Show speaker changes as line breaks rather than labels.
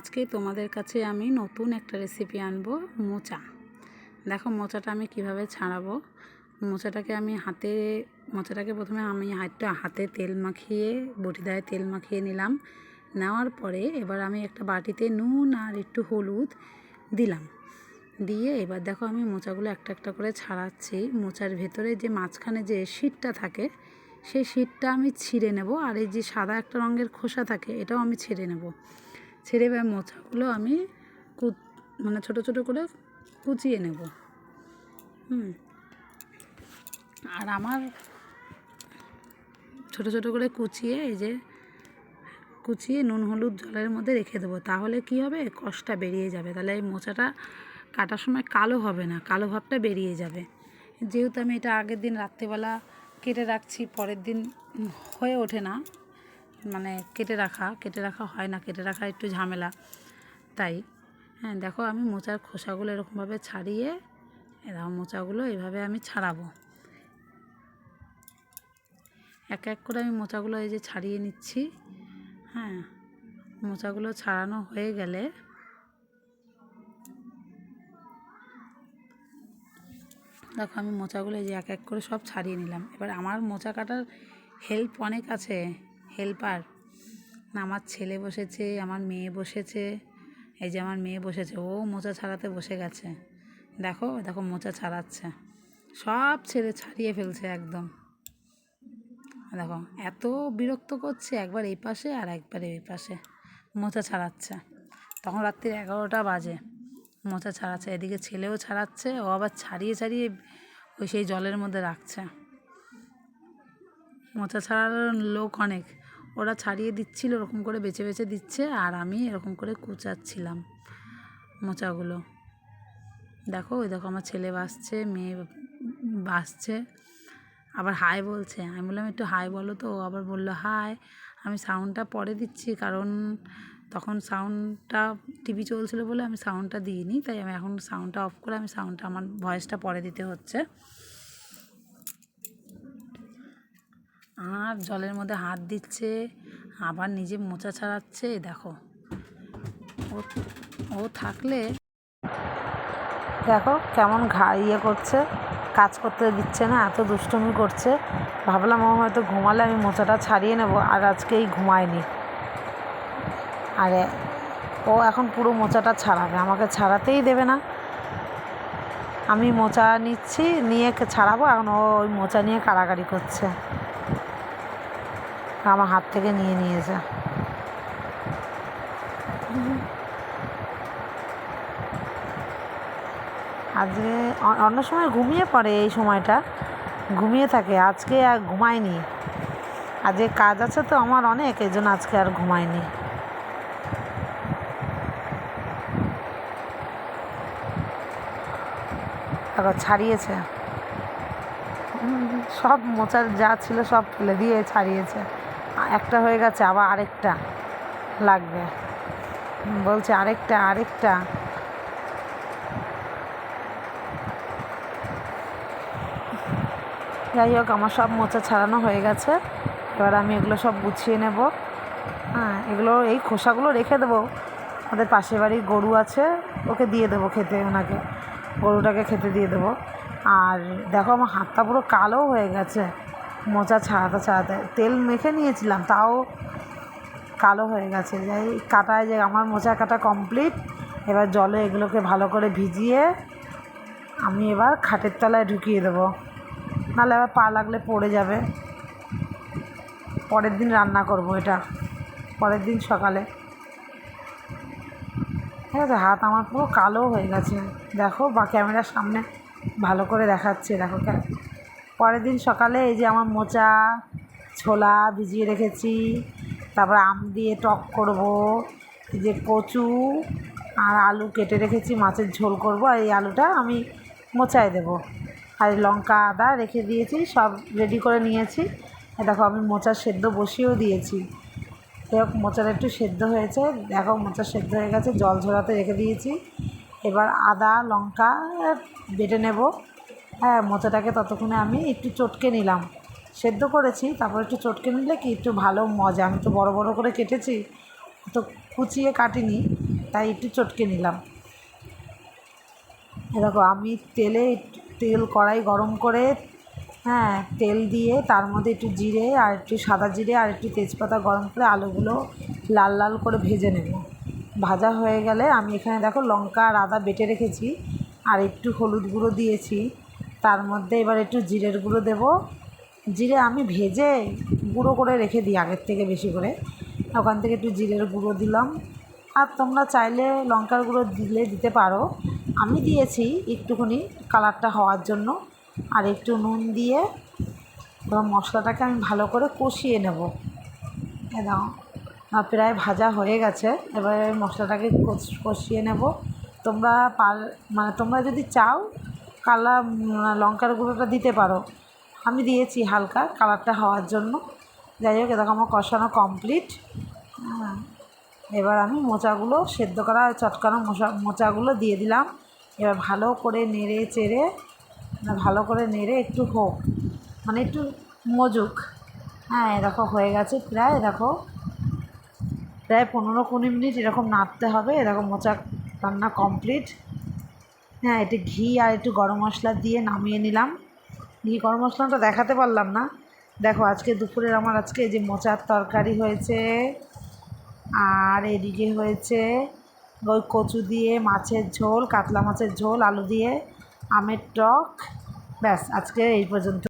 আজকে তোমাদের কাছে আমি নতুন একটা রেসিপি আনব, মোচা। দেখো মোচাটা আমি কীভাবে ছাড়াবো। মোচাটাকে আমি হাতে, মোচাটাকে প্রথমে আমি একটু হাতে তেল মাখিয়ে, বটি বটিদায় তেল মাখিয়ে নিলাম। নেওয়ার পরে এবার আমি একটা বাটিতে নুন আর একটু হলুদ দিলাম। দিয়ে এবার দেখো আমি মোচাগুলো একটা একটা করে ছাড়াচ্ছি। মোচার ভেতরে যে মাঝখানে যে শীটটা থাকে, সেই শীটটা আমি ছিঁড়ে নেব। আর এই যে সাদা একটা রঙের খোসা থাকে, এটাও আমি ছেড়ে নেব। ছেড়ে এবার মোচাগুলো আমি কু মানে ছোটো ছোটো করে কুচিয়ে নেব। হুম। আর আমার ছোটো ছোটো করে কুচিয়ে এই যে কুচিয়ে নুন, হলুদ জলের মধ্যে রেখে দেবো। তাহলে কি হবে? কষটা বেরিয়ে যাবে। তাহলে এই মোচাটা কাটার সময় কালো হবে না, কালো ভাবটা বেরিয়ে যাবে। যেহেতু আমি এটা আগের দিন রাত্রেবেলা কেটে রাখছি, পরের দিন হয়ে ওঠে না। মানে কেটে রাখা কেটে রাখা হয় না, কেটে রাখা একটু ঝামেলা। তাই হ্যাঁ দেখো আমি মোচার খোসাগুলো এরকমভাবে ছাড়িয়ে, এরকম মোচাগুলো এইভাবে আমি ছাড়াবো। এক এক করে আমি মোচাগুলো এই যে ছাড়িয়ে নিচ্ছি হ্যাঁ মোচাগুলো ছাড়ানো হয়ে গেলে দেখো আমি মোচাগুলো এই যে এক এক করে সব ছাড়িয়ে নিলাম। এবার আমার মোচা কাটার হেল্প অনেক আছে। হেল্পার না আমার ছেলে বসেছে, আমার মেয়ে বসেছে, এই যে আমার মেয়ে বসেছে, ও মোচা ছাড়াতে বসে গেছে। দেখো দেখো মোচা ছাড়াচ্ছে। সব ছেড়ে ছাড়িয়ে ফেলছে একদম। দেখো, এত বিরক্ত করছে, একবার এই পাশে আর একবার এই পাশে। মোচা ছাড়াচ্ছে। তখন রাত্রির এগারোটা বাজে। মোচা ছাড়াচ্ছে, এদিকে ছেলেও ছাড়াচ্ছে, ও আবার ছাড়িয়ে ছাড়িয়ে ওই সেই জলের মধ্যে রাখছে। মোচা ছাড়ার লোক অনেক। ওরা ছাড়িয়ে দিচ্ছিল, ওরকম করে বেছে বেছে দিচ্ছে, আর আমি এরকম করে কুচাচ্ছিলাম মোচাগুলো। দেখো, ওই দেখো আমার ছেলে বাসছে, মেয়ে বাসছে, আবার হাই বলছে। আমি বললাম, একটু হাই বলো তো। আবার বলল হাই আমি সাউন্ডটা পরে দিচ্ছি, কারণ তখন সাউন্ডটা টিভি চলছিল বলে আমি সাউন্ডটা দিইনি, তাই আমি এখন সাউন্ডটা অফ করে, আমি সাউন্ডটা আমার ভয়েসটা পরে দিতে হচ্ছে। আর জলের মধ্যে হাত দিচ্ছে, আবার নিজে মোচা ছাড়াচ্ছে, দেখো। ও থাকলে দেখো কেমন ঘা ইয়ে করছে, কাজ করতে দিচ্ছে না, এত দুষ্টুমি করছে। ভাবলাম ও হয়তো ঘুমালে আমি মোচাটা ছাড়িয়ে নেব, আর আজকে এই ঘুমায়নি। আর, ও এখন পুরো মোচাটা ছাড়াবে, আমাকে ছাড়াতেই দেবে না। আমি মোচা নিচ্ছি, নিয়ে ছাড়াবো, এখন ও ওই মোচা নিয়ে কাড়াকাড়ি করছে। আমার হাত থেকে নিয়ে নিয়েছে। আজকে অন্য সময় ঘুমিয়ে পড়ে এই সময়টা। ঘুমিয়ে থাকে, আজকে আর ঘুমায়নি। আজকে কাজ আছে তো আমার অনেক, এই জন্য আজকে আর ঘুমায়নি। তারপর ছাড়িয়েছে। সব মোচার যা ছিল সব ফেলে দিয়ে ছাড়িয়েছে। একটা হয়ে গেছে, আবার আরেকটা লাগবে। বলছে আরেকটা আরেকটা। যাই হোক, আমার সব মোচা ছাড়ানো হয়ে গেছে। এবার আমি এগুলো সব গুছিয়ে নেব। হ্যাঁ এগুলো, এই খোসাগুলো রেখে দেবো। আমাদের পাশের বাড়ির গরু আছে, ওকে দিয়ে দেবো খেতে, ওনাকে। গরুটাকে খেতে দিয়ে দেবো। আর দেখো, আমার হাতটা পুরো কালো হয়ে গেছে। মোচা ছাড়াতে ছাড়াতে তেল মেখে নিয়েছিলাম, তাও কালো হয়ে গেছে। যাই কাটায় যে আমার মোচা কাটা কমপ্লিট। এবার জলে এগুলোকে ভালো করে ভিজিয়ে আমি এবার খাটের তলায় ঢুকিয়ে দেবো। নাহলে আবার পা লাগলে পড়ে যাবে। পরের দিন রান্না করব এটা, পরের দিন সকালে। ঠিক আছে, হাত আমার পুরো কালো হয়ে গেছে। দেখো, বা ক্যামেরার সামনে ভালো করে দেখাচ্ছে, দেখো পরের দিন সকালে এই যে আমার মোচা, ছোলা ভিজিয়ে রেখেছি, তারপর আম দিয়ে টক করব যে কচু আর আলু কেটে রেখেছি, মাছের ঝোল করব, আর এই আলুটা আমি মোচায় দেবো। আর লঙ্কা আদা রেখে দিয়েছি, সব রেডি করে নিয়েছি। দেখো আমি মোচার সেদ্ধ বসিয়েও দিয়েছি। হোক, মোচাটা একটু সেদ্ধ হয়েছে, দেখো মোচা সেদ্ধ হয়ে গেছে, জল ঝরাতে রেখে দিয়েছি। এবার আদা, লঙ্কা বেটে নেব। হ্যাঁ মোচাটাকে ততক্ষণে আমি একটু চটকে নিলাম। সেদ্ধ করেছি, তারপর একটু চটকে নিলে কি একটু ভালো মজা। আমি তো বড় বড় করে কেটেছি, তো কুচিয়ে কাটিনি, তাই একটু চটকে নিলাম। দেখো, আমি তেলে তেল কড়াই গরম করে হ্যাঁ তেল দিয়ে তার মধ্যে একটু জিরে আর একটু সাদা জিরে আর একটু তেজপাতা গরম করে আলুগুলো লাল লাল করে ভেজে নেব। ভাজা হয়ে গেলে আমি এখানে দেখো লঙ্কা আর আদা বেটে রেখেছি, আর একটু হলুদ গুঁড়ো দিয়েছি। তার মধ্যে এবার একটু জিরের গুঁড়ো দেবো। জিরে আমি ভেজে গুঁড়ো করে রেখে দিই আগের থেকে বেশি করে। ওখান থেকে একটু জিরের গুঁড়ো দিলাম। আর তোমরা চাইলে লঙ্কার গুঁড়ো দিলে দিতে পারো। আমি দিয়েছি একটুখানি কালারটা হওয়ার জন্য। আর একটু নুন দিয়ে এবার মশলাটাকে আমি ভালো করে কষিয়ে নেব। এ দাও আর প্রায় ভাজা হয়ে গেছে। এবারে মশলাটাকে কষ- কষিয়ে নেব। তোমরা পার মানে তোমরা যদি চাও কালা লঙ্কার গুঁড়োটা দিতে পারো। আমি দিয়েছি হালকা কালারটা হওয়ার জন্য। যাই হোক, এরকম আমার কষানো কমপ্লিট হ্যাঁ এবার আমি মোচাগুলো সেদ্ধ করা চটকানো মোচা, মোচাগুলো দিয়ে দিলাম। এবার ভালো করে নেড়ে চেড়ে ভালো করে নেড়ে একটু হোক মানে একটু মজুক। হ্যাঁ এরকম হয়ে গেছে প্রায় দেখো। প্রায় পনেরো কুড়ি মিনিট এরকম নাড়তে হবে এরকম মোচা রান্না কমপ্লিট হ্যাঁ একটু ঘি আর একটু গরম মশলা দিয়ে নামিয়ে নিলাম। ঘি, গরম মশলাটা দেখাতে পারলাম না। দেখো, আজকে দুপুরের আমার আজকে এই যে মোচার তরকারি হয়েছে, আর এদিকে হয়েছে ওই কচু দিয়ে মাছের ঝোল, কাতলা মাছের ঝোল, আলু দিয়ে আমের টক। ব্যাস, আজকে এই পর্যন্ত।